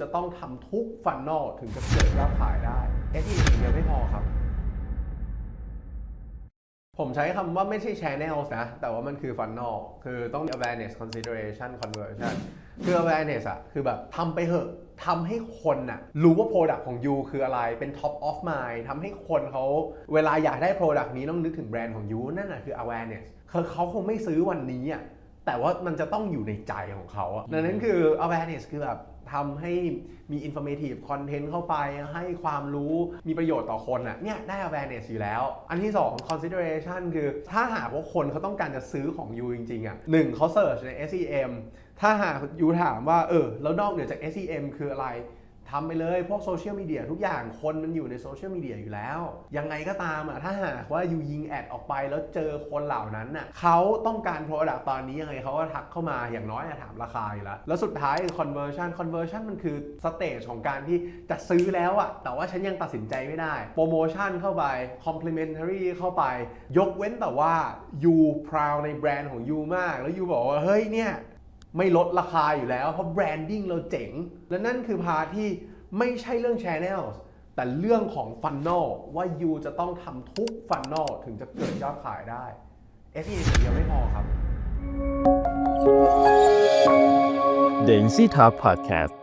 จะต้องทำทุกฟันนอลถึงจะเกิดยอดขายได้ SEO อย่างเดียวไม่พอครับ ผมใช้คำว่าไม่ใช่ channels นะ แต่ว่ามันคือ funnel คือต้อง awareness consideration conversion คือ awareness อะคือแบบทำไปเหอะทำให้คนน่ะรู้ว่า product ของ you คืออะไรเป็น top of mind ทำให้คนเขาเวลาอยากได้ product นี้ต้องนึกถึงแบรนด์ของ you นั่นน่ะคือ awareness คือเขาคงไม่ซื้อวันนี้อะ แต่ว่ามันจะต้องอยู่ในใจของเขาอะดังนั้นคือ awareness คือแบบทำให้มี informative content เข้าไปให้ความรู้มีประโยชน์ต่อคนอะเนี่ยได้ awareness อยู่แล้ว อันที่ 2 consideration คือถ้าหากว่าคนเขาต้องการจะซื้อของยูจริง ๆอะหนึ่งเขา search ใน SEM ถ้าหากยูถามว่าเออแล้วนอกเหนือจาก SEM คืออะไร ทำไปเลยพวกโซเชียลมีเดียทุกอย่างคนมันอยู่ในโซเชียลมีเดียอยู่แล้ว ยังไงก็ตามอะถ้าหากว่ายูยิงแอดออกไปแล้วเจอคนเหล่านั้นน่ะเขาต้องการ Product ตอนนี้ยังไงเขาก็ทักเข้ามาอย่างน้อยอถามราคาอยู่แล้ว แล้วสุดท้ายคือ conversion conversion มันคือสเตจของการที่จะซื้อแล้วอะแต่ว่าฉันยังตัดสินใจไม่ได้โปรโมชั่นเข้าไป complimentary เข้าไป ยกเว้นแต่ว่ายูพราวในแบรนด์ของยูมาก แล้วยูบอกว่าเฮ้ยเนี่ย ไม่ลดราคาอยู่แล้ว เพราะแบรนดิ้งเราเจ๋ง และนั่นคือพาที่ไม่ใช่เรื่อง Channels แต่เรื่องของฟันนอลว่ายูจะต้องทำทุกฟันนอลถึงจะเกิดยอดขายได้ SEO อย่างเดียวไม่พอครับ The Easy Talk Podcast